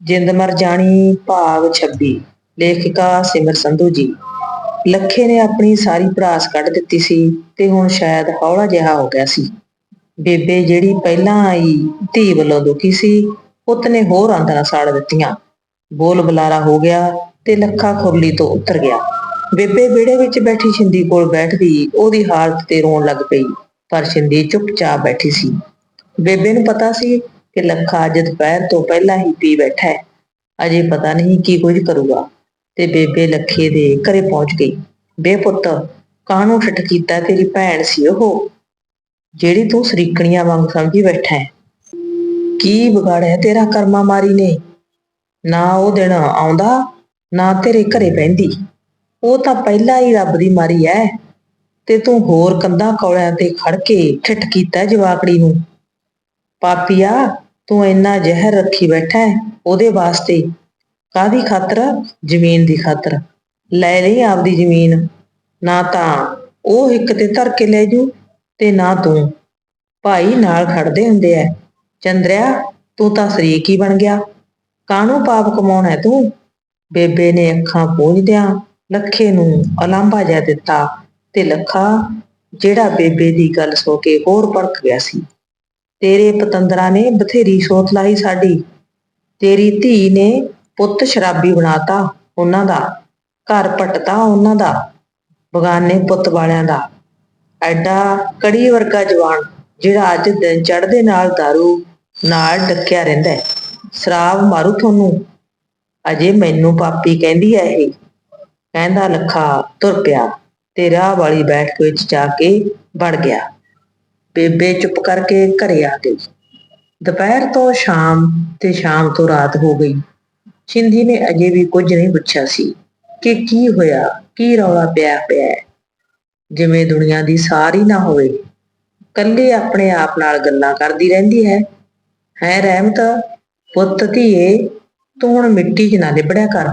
ਜਿੰਦ ਮਰ ਜਾਣੀ ਭਾਗ 26 ਲੇਖਿਕਾ ਸਿਮਰ ਸੰਧੂ ਜੀ। ਲੱਖੇ ਨੇ ਆਪਣੀ ਸਾਰੀ ਭਰਾਸ ਕੱਢ ਦਿੱਤੀ ਸੀ ਤੇ ਹੁਣ ਸ਼ਾਇਦ ਹੌਲਾ ਜਿਹਾ ਹੋ ਗਿਆ ਸੀ। ਬੇਬੇ ਜਿਹੜੀ ਪਹਿਲਾਂ ਆਈ ਧੀ ਵੱਲੋਂ ਦੁਖੀ ਸੀ, ਪੁੱਤ ਨੇ ਹੋਰ ਆਂਦਰਾਂ ਸਾੜ ਦਿੱਤੀਆਂ। ਬੋਲ ਬੁਲਾਰਾ ਹੋ ਗਿਆ ਤੇ ਲੱਖਾ ਖੁਰਲੀ ਤੋਂ ਉਤਰ ਗਿਆ। ਬੇਬੇ ਵਿਹੜੇ ਵਿੱਚ ਬੈਠੀ ਛਿੰਦੀ ਕੋਲ ਬੈਠਦੀ ਉਹਦੀ ਹਾਲਤ ਤੇ ਰੋਣ ਲੱਗ ਪਈ, ਪਰ ਛਿੰਦੀ ਚੁੱਪਚਾਪ ਬੈਠੀ ਸੀ। ਬੇਬੇ ਨੂੰ ਪਤਾ ਸੀ ਕਿ ਲੱਖਾ ਅੱਜ ਦੁਪਹਿਰ ਤੋਂ ਪਹਿਲਾਂ ਹੀ ਪੀ ਬੈਠਾ ਹੈ। ਅਜੇ ਪਤਾ ਨਹੀਂ ਕੀ ਕੁਝ ਕਰੂਗਾ। ਤੇ ਬੇਬੇ ਲੱਖੇ ਦੇ ਘਰੇ ਪਹੁੰਚ ਗਈ। ਬੇ ਪੁੱਤ, ਕਾਹਨੂੰ ਠੱਠ ਕੀਤਾ ਤੇਰੀ ਭੈਣ ਸੀ ਉਹ? ਜਿਹੜੀ ਤੂੰ ਸਰੀਕਣੀਆਂ ਵਾਂਗ ਸਮਝੀ ਬੈਠਾ ਹੈ। ਕੀ ਵਿਗਾੜਿਆ ਤੇਰਾ ਕਰਮਾ ਮਾਰੀ ਨੇ? ਨਾ ਉਹ ਦਿਨ ਆਉਂਦਾ, ਨਾ ਤੇਰੇ ਘਰੇ ਬਹਿੰਦੀ। ਉਹ ਤਾਂ ਪਹਿਲਾਂ ਹੀ ਰੱਬ ਦੀ ਮਾਰੀ ਐ ਤੇ ਤੂੰ ਹੋਰ ਕੰਧਾਂ ਕੌਲਿਆਂ ਤੇ ਖੜ ਕੇ ਠਿੱਠ ਕੀਤਾ ਜਵਾਕੜੀ ਨੂੰ। ਪਾਪੀਆ ਤੂੰ ਇੰਨਾ ਜ਼ਹਿਰ ਰੱਖੀ ਬੈਠਾ ਹੈ, ਉਹਦੇ ਵਾਸਤੇ ਕਾਦੀ ਖਾਤਰ ਜ਼ਮੀਨ ਦੀ ਖਾਤਰ। ਲੈ ਲਈ ਆਪਦੀ ਜ਼ਮੀਨ। ਨਾ ਤਾਂ ਉਹ ਇੱਕ ਤੇ ਧਰ ਕੇ ਲੈ ਜੂ ਤੇ ਨਾ ਤੂੰ। ਭਾਈ ਨਾਲ ਖੜਦੇ ਹੁੰਦੇ ਐ ਚੰਦਰਿਆ, ਤੂੰ ਤਾਂ ਸ਼ਰੀਕ ਹੀ ਬਣ ਗਿਆ। ਕਾਹਨੂੰ ਪਾਪ ਕਮਾਉਣਾ ਹੈ ਤੂੰ? ਬੇਬੇ ਨੇ ਅੱਖਾਂ ਪੂੰਝਦਿਆਂ ਲੱਖੇ ਨੂੰ ਅਲਾਂਭਾ ਜਿਹਾ ਦਿੱਤਾ ਤੇ ਲੱਖਾ ਜਿਹੜਾ ਬੇਬੇ ਦੀ ਗੱਲ ਸੋ ਕੇ ਹੋਰ ਭੜਕ ਗਿਆ ਸੀ। ਤੇਰੇ ਪਤੰਦਰਾਂ ਨੇ ਬਥੇਰੀ ਸੋਤ ਲਾਈ ਸਾਡੀ। ਤੇਰੀ ਧੀ ਨੇ ਪੁੱਤ ਸ਼ਰਾਬੀ ਬਣਾਤਾ ਉਹਨਾਂ ਦਾ, ਘਰ ਪਟਤਾ ਉਹਨਾਂ ਦਾ, ਬਗਾਨੇ ਪੁੱਤ ਵਾਲਿਆਂ ਦਾ। ਐਡਾ ਕੜੀ ਵਰਗਾ ਜਵਾਨ, ਜਿਹੜਾ ਅੱਜ ਦਿਨ ਚੜ੍ਹਦੇ ਨਾਲ दारू ਨਾਲ ਡੱਕਿਆ ਰਹਿੰਦਾ ਹੈ। ਸ਼ਰਾਬ ਮਾਰੂ ਤੁਹਾਨੂੰ। ਅਜੇ ਮੈਨੂੰ ਪਾਪੀ ਕਹਿੰਦੀ ਐ ਇਹ। ਕਹਿੰਦਾ ਲੱਖਾ ਤੁਰ ਪਿਆ ਤੇ ਰਾਹ ਵਾਲੀ ਬੈਠਕ ਵਿੱਚ ਜਾ ਕੇ ਵੜ ਗਿਆ। ਬੇਬੇ ਚੁੱਪ ਕਰਕੇ ਘਰੇ ਆ ਗਈ। ਦੁਪਹਿਰ ਤੋਂ ਸ਼ਾਮ ਤੇ ਸ਼ਾਮ ਤੋਂ ਰਾਤ ਹੋ ਗਈ। ਛਿੰਦੀ ਨੇ ਅਜੇ ਵੀ ਕੁਝ ਨਹੀਂ ਪੁੱਛਿਆ ਸੀ ਕਿ ਕੀ ਹੋਇਆ, ਕੀ ਰੌਲਾ ਪਿਆ ਪਿਆ ਜਿਵੇਂ ਦੁਨੀਆ ਦੀ ਸਾਰੀ ਨਾ ਹੋਵੇ ਕੱਲੀ ਆਪਣੇ ਆਪ ਨਾਲ ਗੱਲਾਂ ਕਰਦੀ ਰਹਿੰਦੀ ਹੈ। ਹੈ ਰਹਿਮਤ, ਪੁੱਤ ਧੀਏ, ਤੂੰ ਹੁਣ ਮਿੱਟੀ 'ਚ ਨਾ ਲਿਬੜਿਆ ਕਰ।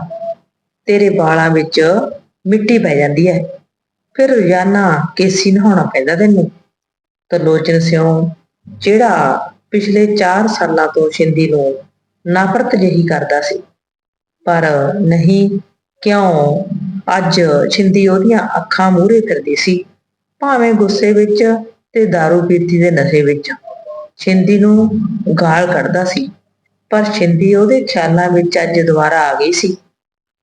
ਤੇਰੇ ਵਾਲਾਂ ਵਿੱਚ ਮਿੱਟੀ ਪੈ ਜਾਂਦੀ ਹੈ। ਫਿਰ ਰੋਜ਼ਾਨਾ ਕੇਸੀ ਨਹਾਉਣਾ ਪੈਂਦਾ ਤੈਨੂੰ। ਤਰਲੋਚਨ ਸਿਉ, ਜਿਹੜਾ ਪਿਛਲੇ 4 ਸਾਲਾਂ ਤੋਂ ਸ਼ਿੰਦੀ ਨੂੰ ਨਫ਼ਰਤ ਜਿਹੀ ਕਰਦਾ ਸੀ। ਪਰ ਨਹੀਂ, ਕਿਉਂ? ਅੱਜ ਛਿੰਦੀ ਉਹਦੀਆਂ ਅੱਖਾਂ ਮੂਹਰੇ ਕਰਦੀ ਸੀ, ਭਾਵੇਂ ਗੁੱਸੇ ਵਿੱਚ ਤੇ दारू ਪੀਤੀ ਦੇ ਨਸ਼ੇ ਵਿੱਚ। ਛਿੰਦੀ ਨੂੰ ਗਾਲ ਕੱਢਦਾ ਸੀ, ਪਰ ਛਿੰਦੀ ਉਹਦੇ ਖਿਆਲਾਂ ਵਿੱਚ ਅੱਜ ਦੁਬਾਰਾ ਆ ਗਈ ਸੀ।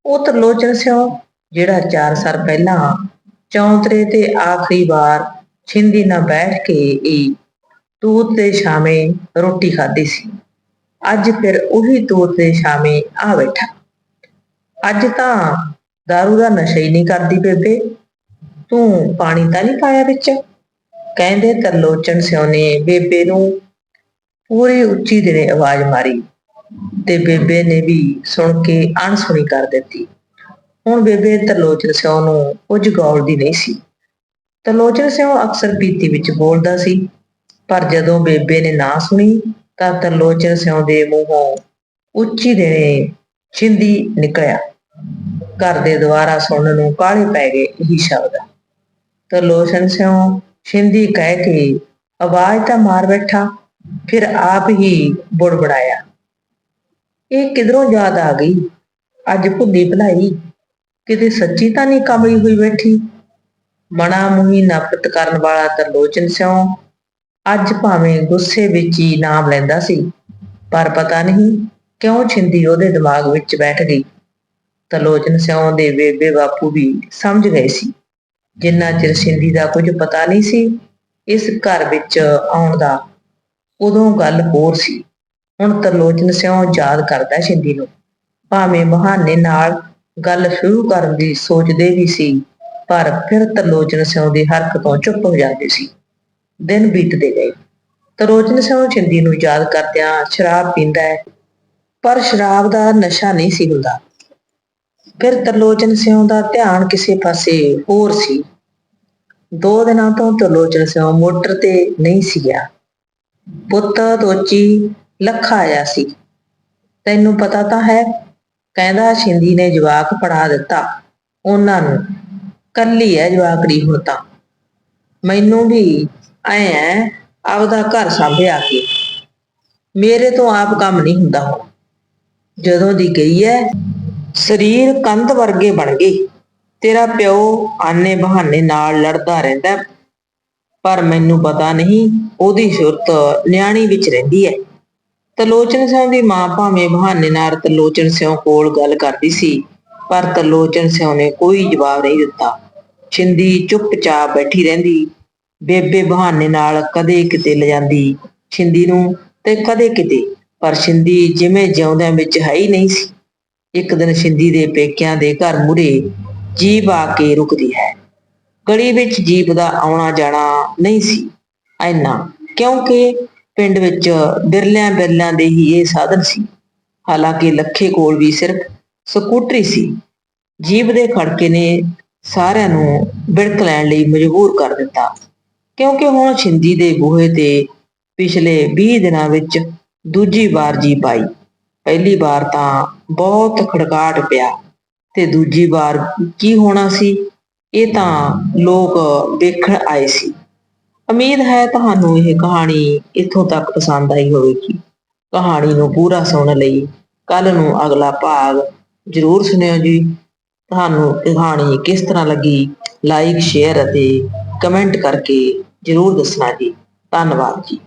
ਉਹ ਤਰਲੋਚਨ ਸਿਓ ਜਿਹੜਾ 4 ਸਾਲ ਪਹਿਲਾਂ ਚੌਂਤਰੇ ਤੇ ਆਖਰੀ ਵਾਰ ਛਿੰਦੀ ਨਾਲ ਬੈਠ ਕੇ ਹੀ ਤੂਤ ਤੇ ਸ਼ਾਮੇ ਰੋਟੀ ਖਾਧੀ ਸੀ। ਅੱਜ ਫਿਰ ਉਹੀ ਤੂਤ ਤੇ ਸ਼ਾਮੇ ਆ ਬੈਠਾ। ਅੱਜ ਤਾਂ दारू ਦਾ ਨਸ਼ਾ ਹੀ ਨਹੀਂ ਕਰਦੀ ਬੇਬੇ। ਤੂੰ ਪਾਣੀ ਤਾਂ ਨਹੀਂ ਪਾਇਆ ਵਿੱਚ? ਕਹਿੰਦੇ ਤਰਲੋਚਨ ਸਿਓ ਨੇ ਬੇਬੇ ਨੂੰ ਪੂਰੀ ਉੱਚੀ ਦਿਨੇ ਆਵਾਜ਼ ਮਾਰੀ ਤੇ ਬੇਬੇ ਨੇ ਵੀ ਸੁਣ ਕੇ ਅਣਸੁਣੀ ਕਰ ਦਿੱਤੀ। ਹੁਣ ਬੇਬੇ ਤਰਲੋਚਨ ਸਿਓ ਨੂੰ ਕੁਝ ਗੌਲਦੀ ਨਹੀਂ ਸੀ। ਤਰਲੋਚਨ ਸਿਓ ਅਕਸਰ ਪੀਤੀ ਵਿੱਚ ਬੋਲਦਾ ਸੀ, ਪਰ ਜਦੋਂ ਬੇਬੇ ਨੇ ਨਾ ਸੁਣੀ, ਤਾਂ ਤਰਲੋਚਨ ਸਿਓ ਦੇ ਮੂੰਹੋਂ ਉੱਚੀ ਦੇਣੇ ਛਿੰਦੀ ਨਿਕਲਿਆ। ਘਰ ਦੇ ਦੁਆਰਾ ਸੁਣਨ ਨੂੰ ਕਾਹਲੇ ਪੈ ਗਏ ਇਹੀ ਸ਼ਬਦ। ਤਰਲੋਚਨ ਸਿਓ ਛਿੰਦੀ ਕਹਿ ਕੇ ਆਵਾਜ਼ ਤਾਂ ਮਾਰ ਬੈਠਾ, ਫਿਰ ਆਪ ਹੀ ਬੁੜਬੜਾਇਆ। ਇਹ ਕਿਧਰੋਂ ਯਾਦ ਆ ਗਈ? ਅੱਜ ਭੁੱਲੀ ਭੁਲਾਈ, ਕਿਤੇ ਸੱਚੀ ਤਾਂ ਨਹੀਂ ਕਮਲੀ ਹੋਈ ਬੈਠੀ? ਮਣਾ ਮੁਹੀ ਨਫ਼ਰਤ ਕਰਨ ਵਾਲਾ ਤਰਲੋਚਨ ਸਿਓ ਅੱਜ ਭਾਵੇਂ ਗੁੱਸੇ ਵਿੱਚ ਹੀ ਨਾਮ ਲੈਂਦਾ ਸੀ, ਪਰ ਪਤਾ ਨਹੀਂ ਕਿਉਂ ਛਿੰਦੀ ਉਹਦੇ ਦਿਮਾਗ ਵਿੱਚ ਬੈਠ ਗਈ। ਤਰਲੋਚਨ ਸਿਓ ਦੇ ਬੇਬੇ ਬਾਪੂ ਵੀ ਸਮਝ ਗਏ ਸੀ। ਜਿੰਨਾ ਚਿਰ ਛਿੰਦੀ ਦਾ ਕੁਝ ਪਤਾ ਨਹੀਂ ਸੀ, ਇਸ ਘਰ ਵਿੱਚ ਆਉਣ ਦਾ ਉਦੋਂ ਗੱਲ ਹੋਰ ਸੀ। ਹੁਣ ਤਰਲੋਚਨ ਸਿਓ ਯਾਦ ਕਰਦਾ ਛਿੰਦੀ ਨੂੰ। ਭਾਵੇਂ ਬਹਾਨੇ ਨਾਲ ਗੱਲ ਸ਼ੁਰੂ ਕਰਨ ਦੀ ਸੋਚਦੇ ਵੀ ਸੀ ਪਰ ਫਿਰ ਤਰਲੋਚਨ ਸਿਉਂ ਦੀ ਹਰਕਤ ਤੋਂ ਚੁੱਪ ਹੋ ਜਾਂਦੀ ਸੀ। ਦਿਨ ਬੀਤਦੇ ਗਏ। ਤਰਲੋਚਨ ਸਿਉਂ ਛਿੰਦੀ ਨੂੰ ਯਾਦ ਕਰਦਿਆਂ ਸ਼ਰਾਬ ਪੀਂਦਾ ਹੈ, ਪਰ ਸ਼ਰਾਬ ਦਾ ਨਸ਼ਾ ਨਹੀਂ ਸੀ ਹੁੰਦਾ। ਫਿਰ ਤਰਲੋਚਨ ਸਿਉਂ ਦਾ ਧਿਆਨ ਕਿਸੇ ਪਾਸੇ ਹੋਰ ਸੀ। ਦੋ ਦਿਨਾਂ ਤੋਂ ਤਰਲੋਚਨ ਸਿਉਂ ਮੋਟਰ ਤੇ ਨਹੀਂ ਸੀ ਗਿਆ। ਪੁੱਤ ਦੋਚੀ ਲੱਖਾ ਆਇਆ ਸੀ। ਤੈਨੂੰ ਪਤਾ ਤਾਂ ਹੈ, ਕਹਿੰਦਾ ਸ਼ਿੰਦੀ ਨੇ ਜਵਾਕ ਪੜਾ ਦਿੱਤਾ। ਉਹਨਾਂ ਨੂੰ ਕੱਲੀ ਹੈ ਜਵਾਕੜੀ ਹੁਣ ਤਾਂ। ਮੈਨੂੰ ਵੀ ਐ ਐ, ਆਪਦਾ ਘਰ ਸੰਭਿਆ ਕੇ। ਮੇਰੇ ਤੋਂ ਆਪ ਕੰਮ ਨਹੀਂ ਹੁੰਦਾ ਹੁਣ। ਜਦੋਂ ਦੀ ਗਈ ਐ, ਸਰੀਰ ਕੰਧ ਵਰਗੇ ਬਣ ਗਏ ਤੇਰਾ ਪਿਓ ਆਨੇ ਬਹਾਨੇ ਨਾਲ ਲੜਦਾ ਰਹਿੰਦਾ ਪਰ ਮੈਨੂੰ ਪਤਾ ਨਹੀਂ ਉਹਦੀ ਸੁਰਤ ਨਿਆਣੀ ਵਿੱਚ ਰਹਿੰਦੀ ਐ। ਤਲੋਚਨ ਸਿੰਘ ਦੀ ਮਾਂ ਭਾਵੇਂ ਬਹਾਨੇ ਨਾਲ ਤਲੋਚਨ ਸਿੰਘ ਕੋਲ ਗੱਲ ਕਰਦੀ ਸੀ। ਪਰ ਤਲੋਚਨ ਸਿੰਘ ਨੇ ਕੋਈ ਜਵਾਬ ਨਹੀਂ ਦਿੱਤਾ। ਛਿੰਦੀ ਚੁੱਪਚਾਪ ਬੈਠੀ ਰਹਿੰਦੀ। ਬੇਬੇ ਬਹਾਨੇ ਨਾਲ ਕਦੇ ਕਿਤੇ ਲਿਜਾਂਦੀ ਛਿੰਦੀ ਨੂੰ ਤੇ ਕਦੇ ਕਿਤੇ। ਪਰ ਛਿੰਦੀ ਜਿਵੇਂ ਜਿਉਂਦਿਆਂ ਵਿੱਚ ਹੈ ਹੀ ਨਹੀਂ ਸੀ। ਇੱਕ ਦਿਨ ਛਿੰਦੀ ਦੇ ਪੇਕਿਆਂ ਦੇ ਘਰ ਮੂਹਰੇ ਜੀਪ ਆ ਕੇ ਰੁਕਦੀ ਹੈ। ਗਲੀ ਵਿੱਚ ਜੀਪ ਦਾ ਆਉਣਾ ਜਾਣਾ ਨਹੀਂ ਸੀ। ਐਨਾ, ਕਿਉਂਕਿ ਪਿੰਡ ਵਿੱਚ ਬਿਰਲਿਆਂ ਬਿਰਲਿਆਂ ਦੇ ਹੀ ਇਹ ਸਾਧਨ ਸੀ। ਹਾਲਾਂਕਿ ਲੱਖੇ ਕੋਲ ਵੀ ਸਿਰਫ ਸਕੂਟਰੀ ਸੀ। ਜੀਪ ਦੇ ਖੜਕੇ ਨੇ ਸਾਰਿਆਂ ਨੂੰ ਬਿੜਕ ਲੈਣ ਲਈ ਮਜਬੂਰ ਕਰ ਦਿੱਤਾ। ਕਿਉਂਕਿ ਹੁਣ ਛਿੰਦੀ ਦੇ ਬੂਹੇ ਤੇ ਪਿਛਲੇ 20 ਦਿਨਾਂ ਵਿੱਚ ਦੂਜੀ ਵਾਰ ਜੀਪ ਆਈ। ਪਹਿਲੀ ਵਾਰ ਤਾਂ ਬਹੁਤ ਖੜਕਾਟ ਪਿਆ ਤੇ ਦੂਜੀ ਵਾਰ ਕੀ ਹੋਣਾ ਸੀ, ਇਹ ਤਾਂ ਲੋਕ ਵੇਖਣ ਆਏ ਸੀ। ਉਮੀਦ ਹੈ ਤੁਹਾਨੂੰ ਇਹ ਕਹਾਣੀ ਇੱਥੋਂ ਤੱਕ ਪਸੰਦ ਆਈ ਹੋਵੇਗੀ। ਕਹਾਣੀ ਨੂੰ ਪੂਰਾ ਸੁਣਨ ਲਈ ਕੱਲ ਨੂੰ ਅਗਲਾ ਭਾਗ ਜ਼ਰੂਰ ਸੁਣਿਓ ਜੀ। ਤੁਹਾਨੂੰ ਕਹਾਣੀ ਕਿਸ ਤਰ੍ਹਾਂ ਲੱਗੀ? ਲਾਈਕ ਸ਼ੇਅਰ ਅਤੇ ਕਮੈਂਟ ਕਰਕੇ ਜ਼ਰੂਰ ਦੱਸਣਾ ਜੀ। ਧੰਨਵਾਦ ਜੀ।